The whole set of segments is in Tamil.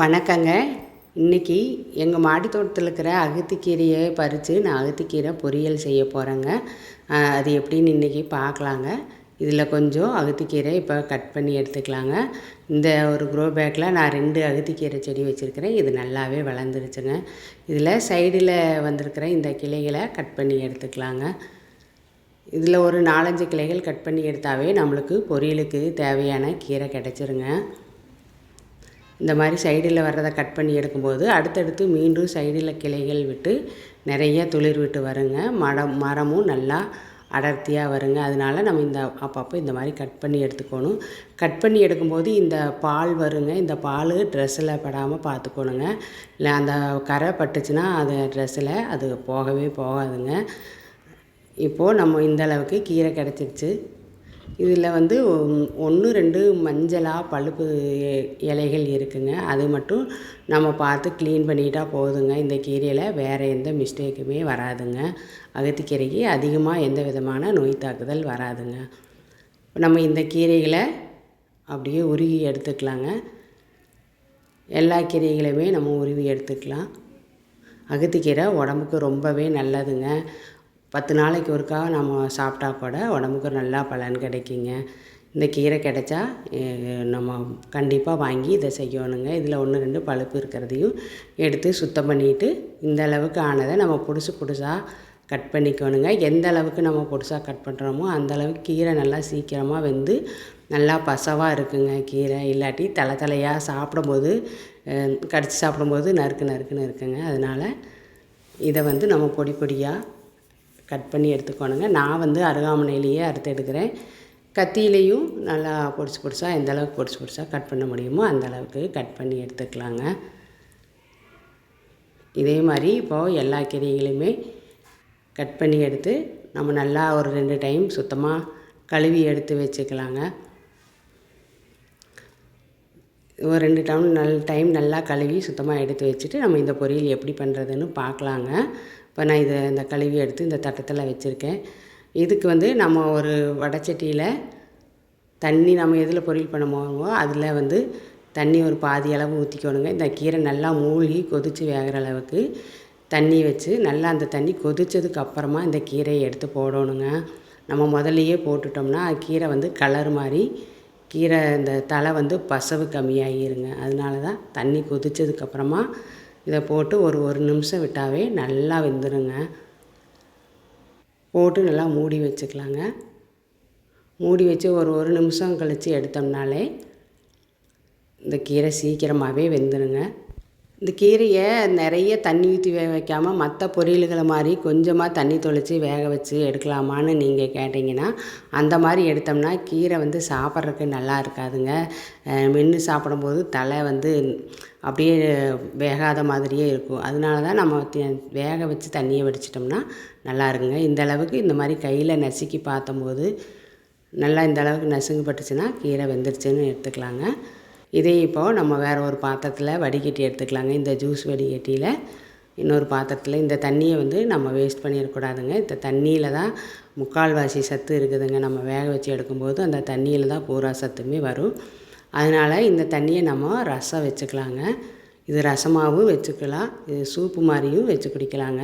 வணக்கங்க. இன்றைக்கி எங்கள் மாடி தோட்டத்தில் இருக்கிற அகத்திக்கீரையை பறித்து நான் அகத்திக்கீரை பொரியல் செய்ய போகிறேங்க அது எப்படின்னு இன்றைக்கி பார்க்கலாங்க. இதில் கொஞ்சம் அகத்திக்கீரை இப்போ கட் பண்ணி எடுத்துக்கலாங்க. இந்த ஒரு க்ரோ பேக்கில் நான் ரெண்டு அகத்திக்கீரை செடி வச்சுருக்கிறேன். இது நல்லாவே வளர்ந்துருச்சுங்க. இதில் சைடில் வந்திருக்கிற இந்த கிளைகளை கட் பண்ணி எடுத்துக்கலாங்க. இதில் ஒரு நாலஞ்சு கிளைகள் கட் பண்ணி எடுத்தாவே நம்மளுக்கு பொரியலுக்கு தேவையான கீரை கிடச்சிருங்க. இந்த மாதிரி சைடில் வர்றதை கட் பண்ணி எடுக்கும்போது அடுத்தடுத்து மீண்டும் சைடில் கிளைகள் விட்டு நிறைய துளிர் விட்டு வருங்க. மரம் மரமும் நல்லா அடர்த்தியாக வருங்க. அதனால நம்ம இந்த அப்பப்போ இந்த மாதிரி கட் பண்ணி எடுத்துக்கணும். கட் பண்ணி எடுக்கும்போது இந்த பால் வருங்க. இந்த பால் ட்ரெஸ்ஸில் படாமல் பார்த்துக்கணுங்க. இல்லை அந்த கரை பட்டுச்சுன்னா அது ட்ரெஸ்ஸில் அது போகவே போகாதுங்க. இப்போது நம்ம இந்த அளவுக்கு கீரை கிடச்சிருச்சு. இதில் வந்து ஒன்று ரெண்டு மஞ்சளாக பழுப்பு இலைகள் இருக்குதுங்க அது மட்டும் நம்ம பார்த்து க்ளீன் பண்ணிட்டால் போதுங்க. இந்த கீரையில் வேறு எந்த மிஸ்டேக்குமே வராதுங்க. அகத்திக்கீரைக்கு அதிகமாக எந்த விதமான நோய் தாக்குதல் வராதுங்க. நம்ம இந்த கீரைகளை அப்படியே உருகி எடுத்துக்கலாங்க. எல்லா கீரைகளையுமே நம்ம உருவி எடுத்துக்கலாம். அகத்திக்கீரை உடம்புக்கு ரொம்பவே நல்லதுங்க. பத்து நாளைக்கு ஒருக்கா நம்ம சாப்பிட்டா கூட உடம்புக்கு நல்லா பலன் கிடைக்குங்க. இந்த கீரை கிடைச்சா நம்ம கண்டிப்பாக வாங்கி இதை செய்யணுங்க. இதில் ஒன்று ரெண்டு பழுப்பு இருக்கிறதையும் எடுத்து சுத்தம் பண்ணிவிட்டு இந்த அளவுக்கு ஆனதை நம்ம புதுசு புதுசாக கட் பண்ணிக்கணுங்க. எந்த அளவுக்கு நம்ம புதுசாக கட் பண்ணுறோமோ அந்த அளவுக்கு கீரை நல்லா சீக்கிரமாக வெந்து நல்லா பசவாக இருக்குங்க கீரை. இல்லாட்டி தலை தலையாக சாப்பிடும்போது கடித்து சாப்பிடும்போது நறுக்கு நறுக்குன்னு இருக்குங்க. அதனால் இதை வந்து நம்ம பொடி பொடியாக கட் பண்ணி எடுத்துக்கோணுங்க. நான் வந்து அருகாமனையிலேயே அறுத்து எடுக்கிறேன். கத்தியிலையும் நல்லா பொடிச்சு பொடிசாக எந்த அளவுக்கு பொடிச்சு பொடிசாக கட் பண்ண முடியுமோ அந்த அளவுக்கு கட் பண்ணி எடுத்துக்கலாங்க. இதே மாதிரி இப்போது எல்லா கீரைகளையுமே கட் பண்ணி எடுத்து நம்ம நல்லா ஒரு ரெண்டு டைம் சுத்தமாக கழுவி எடுத்து வச்சுக்கலாங்க. ஒரு ரெண்டு டைம் நல் டைம் நல்லா கழுவி சுத்தமாக எடுத்து வச்சுட்டு நம்ம இந்த பொரியல் எப்படி பண்ணுறதுன்னு பார்க்கலாங்க. இப்போ நான் இதை இந்த கழுவி எடுத்து இந்த தட்டத்தில் வச்சுருக்கேன். இதுக்கு வந்து நம்ம ஒரு வடச்சட்டியில் தண்ணி நம்ம எதில் பொரியல் பண்ண போகிறோமோ அதில் வந்து தண்ணி ஒரு பாதி அளவு ஊற்றிக்கணுங்க இந்த கீரை நல்லா மூழ்கி கொதித்து வேகிற அளவுக்கு தண்ணி வச்சு நல்லா அந்த தண்ணி கொதித்ததுக்கு அப்புறமா இந்த கீரையை எடுத்து போடணுங்க. நம்ம முதல்லையே போட்டுட்டோம்னா கீரை வந்து கலர் மாதிரி கீரை இந்த தலை வந்து பசவு கம்மியாகிருங்க. அதனால தான் தண்ணி கொதித்ததுக்கப்புறமா இதை போட்டு ஒரு ஒரு நிமிஷம் விட்டாவே நல்லா வெந்துடுங்க போட்டு நல்லா மூடி வச்சுக்கலாங்க. மூடி வச்சு ஒரு ஒரு நிமிஷம் கழித்து எடுத்தோம்னாலே இந்த கீரை சீக்கிரமாகவே வெந்துடுங்க இந்த கீரையை நிறைய தண்ணி ஊற்றி வேக வைக்காமல் மற்ற பொரியல்களை மாதிரி கொஞ்சமாக தண்ணி தொளித்து வேக வச்சு எடுக்கலாமான்னு நீங்கள் கேட்டிங்கன்னா அந்த மாதிரி எடுத்தோம்னா கீரை வந்து சாப்பிட்றதுக்கு நல்லா இருக்காதுங்க. மென்று சாப்பிடும்போது தலை வந்து அப்படியே வேகாத மாதிரியே இருக்கும். அதனால தான் நம்ம வேக வச்சு தண்ணியை வடிச்சிட்டோம்னா நல்லா இருக்குங்க. இந்த அளவுக்கு இந்த மாதிரி கையில் நசுக்கி பார்த்தம்போது நல்லா இந்த அளவுக்கு நசுங்கப்பட்டுச்சுன்னா கீரை வெந்துருச்சுன்னு எடுத்துக்கலாங்க. இதே இப்போது நம்ம வேறு ஒரு பாத்திரத்தில் வடிகட்டி எடுத்துக்கலாங்க. இந்த ஜூஸ் வடிகட்டியில் இன்னொரு பாத்திரத்தில் இந்த தண்ணியை வந்து நம்ம வேஸ்ட் பண்ணிடக்கூடாதுங்க. இந்த தண்ணியில் தான் முக்கால்வாசி சத்து இருக்குதுங்க. நம்ம வேக வச்சு எடுக்கும்போது அந்த தண்ணியில் தான் பூரா சத்துமே வரும். அதனால் இந்த தண்ணியை நம்ம ரசம் வச்சுக்கலாங்க. இது ரசமாகவும் வச்சுக்கலாம். இது சூப்பு மாதிரியும் வச்சு குடிக்கலாங்க.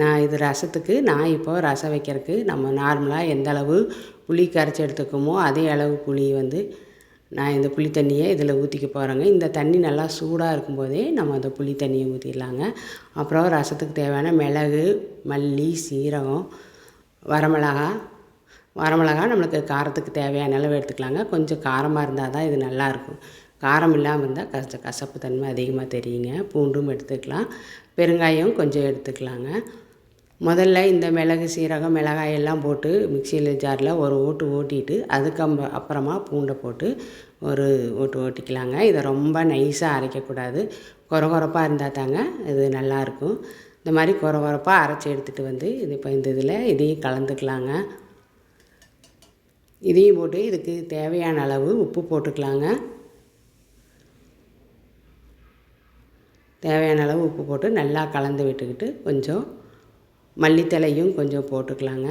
நான் இது ரசத்துக்கு நான் இப்போது ரசம் வைக்கிறதுக்கு நம்ம நார்மலாக எந்த அளவு புளி கரைச்சி எடுத்துக்கோமோ அதே அளவு புளி வந்து நான் இந்த புளி தண்ணியை இதில் ஊற்றிக்க போகிறேங்க இந்த தண்ணி நல்லா சூடாக இருக்கும்போதே நம்ம அந்த புளி தண்ணியை ஊற்றிடலாங்க அப்புறம் ரசத்துக்கு தேவையான மிளகு மல்லி சீரகம் வரமிளகா. வரமிளகா நம்மளுக்கு காரத்துக்கு தேவையான அளவு எடுத்துக்கலாங்க. கொஞ்சம் காரமாக இருந்தால் தான் இது நல்லாயிருக்கும் காரம் இல்லாமல் இருந்தால் கச கசப்பு தன்மை அதிகமாக தெரியுங்க. பூண்டும் எடுத்துக்கலாம். பெருங்காயம் கொஞ்சம் எடுத்துக்கலாங்க. முதல்ல இந்த மிளகு சீரகம் மிளகாய் எல்லாம் போட்டு மிக்சியில் ஜாரில் ஒரு ஓட்டு ஓட்டிட்டு அதுக்கு அப்புறமா பூண்டை போட்டு ஒரு ஓட்டு ஓட்டிக்கலாங்க. இதை ரொம்ப நைஸாக அரைக்கக்கூடாது. குறை குறப்பாக இருந்தால் தாங்க இது நல்லாயிருக்கும் இந்த மாதிரி குறை குறப்பாக அரைச்சி எடுத்துகிட்டு வந்து இது இப்போ இந்த இதில் இதையும் கலந்துக்கலாங்க. இதையும் போட்டு இதுக்கு தேவையான அளவு உப்பு போட்டுக்கலாங்க. தேவையான அளவு உப்பு போட்டு நல்லா கலந்து விட்டுக்கிட்டு கொஞ்சம் மல்லித்தலையும் கொஞ்சம் போட்டுக்கலாங்க.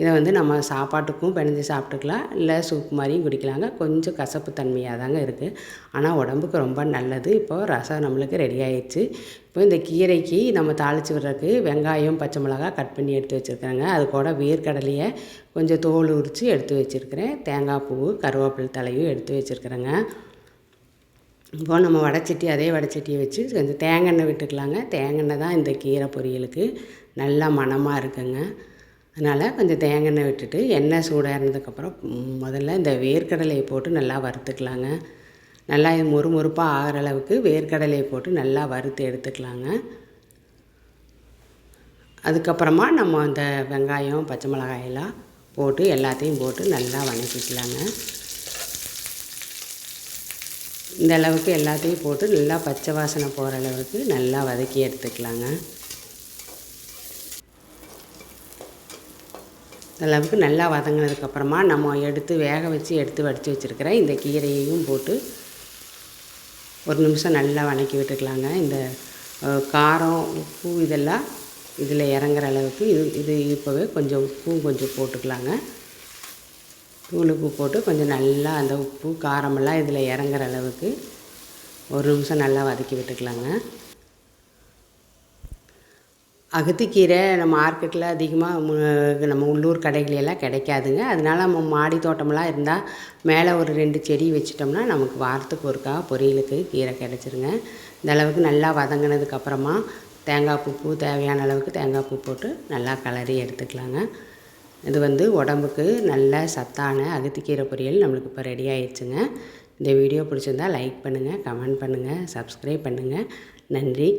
இதை வந்து நம்ம சாப்பாட்டுக்கும் பிணைஞ்சு சாப்பிட்டுக்கலாம். இல்லை சூப் மாதிரியும் குடிக்கலாங்க. கொஞ்சம் கசப்பு தன்மையாக தாங்க இருக்குது ஆனால் உடம்புக்கு ரொம்ப நல்லது. இப்போது ரசம் நம்மளுக்கு ரெடி ஆயிடுச்சு. இப்போ இந்த கீரைக்கு நம்ம தாளித்து விடுறதுக்கு வெங்காயம் பச்சை மிளகா கட் பண்ணி எடுத்து வச்சுருக்கிறேங்க. அது கூட வேர்க்கடலையை கொஞ்சம் தோல் உரித்து எடுத்து வச்சுருக்கிறேன். தேங்காய் பூ கருவேப்பிலை தலையும் எடுத்து வச்சுருக்குறேங்க. இப்போது நம்ம வடைச்சட்டி அதே வடைச்சட்டியை வச்சு கொஞ்சம் தேங்காய் எண்ணெய் விட்டுக்கலாங்க. தேங்காய் எண்ணெய் தான் இந்த கீரை பொரியலுக்கு நல்லா மணமாக இருக்குங்க. அதனால் கொஞ்சம் தேங்காய் எண்ணெய் விட்டுட்டு எண்ணெய் சூடாக இருந்ததுக்கப்புறம் முதல்ல இந்த வேர்க்கடலையை போட்டு நல்லா வறுத்துக்கலாங்க. நல்லா இது மொறு மொறுப்பாக ஆகிற அளவுக்கு வேர்க்கடலையை போட்டு நல்லா வறுத்து எடுத்துக்கலாங்க. அதுக்கப்புறமா நம்ம அந்த வெங்காயம் பச்சை மிளகாயெல்லாம் போட்டு எல்லாத்தையும் போட்டு நல்லா வணக்கிக்கலாங்க. இந்த அளவுக்கு எல்லாத்தையும் போட்டு நல்லா பச்சை வாசனை போகிற அளவுக்கு நல்லா வதக்கி எடுத்துக்கலாங்க. இந்த அளவுக்கு நல்லா வதங்கினதுக்கப்புறமா நம்ம எடுத்து வேக வச்சு எடுத்து வடித்து வச்சுருக்கிற இந்த கீரையையும் போட்டு ஒரு நிமிஷம் நல்லா வணக்கி விட்டுக்கலாங்க. இந்த காரம் உப்பு இதெல்லாம் இதில் இறங்குற அளவுக்கு இது இது இப்போவே கொஞ்சம் உப்பும் கொஞ்சம் போட்டுக்கலாங்க. தூள் உப்பு போட்டு கொஞ்சம் நல்லா அந்த உப்பு காரமெல்லாம் இதில் இறங்குற அளவுக்கு ஒரு நிமிஷம் நல்லா வதக்கி விட்டுக்கலாங்க. அகத்திக்கீரை நம்ம மார்க்கெட்டில் அதிகமாக நம்ம உள்ளூர் கடைகளெல்லாம் கிடைக்காதுங்க. அதனால் நம்ம மாடி தோட்டமெல்லாம் இருந்தால் மேலே ஒரு ரெண்டு செடி வச்சிட்டோம்னா நமக்கு வாரத்துக்கு ஒருக்கா பொரியலுக்கு கீரை கிடச்சிருங்க. இந்த அளவுக்கு நல்லா வதங்கினதுக்கப்புறமா தேங்காய் பூ தேவையான அளவுக்கு தேங்காய் பூ போட்டு நல்லா கலரி எடுத்துக்கலாங்க. இது வந்து உடம்புக்கு நல்ல சத்தான அகத்திக்கீரை பொரியல் நம்மளுக்கு இப்போ ரெடி ஆயிடுச்சுங்க. இந்த வீடியோ பிடிச்சிருந்தால் லைக் பண்ணுங்கள் கமெண்ட் பண்ணுங்கள் சப்ஸ்கிரைப் பண்ணுங்கள் நன்றி.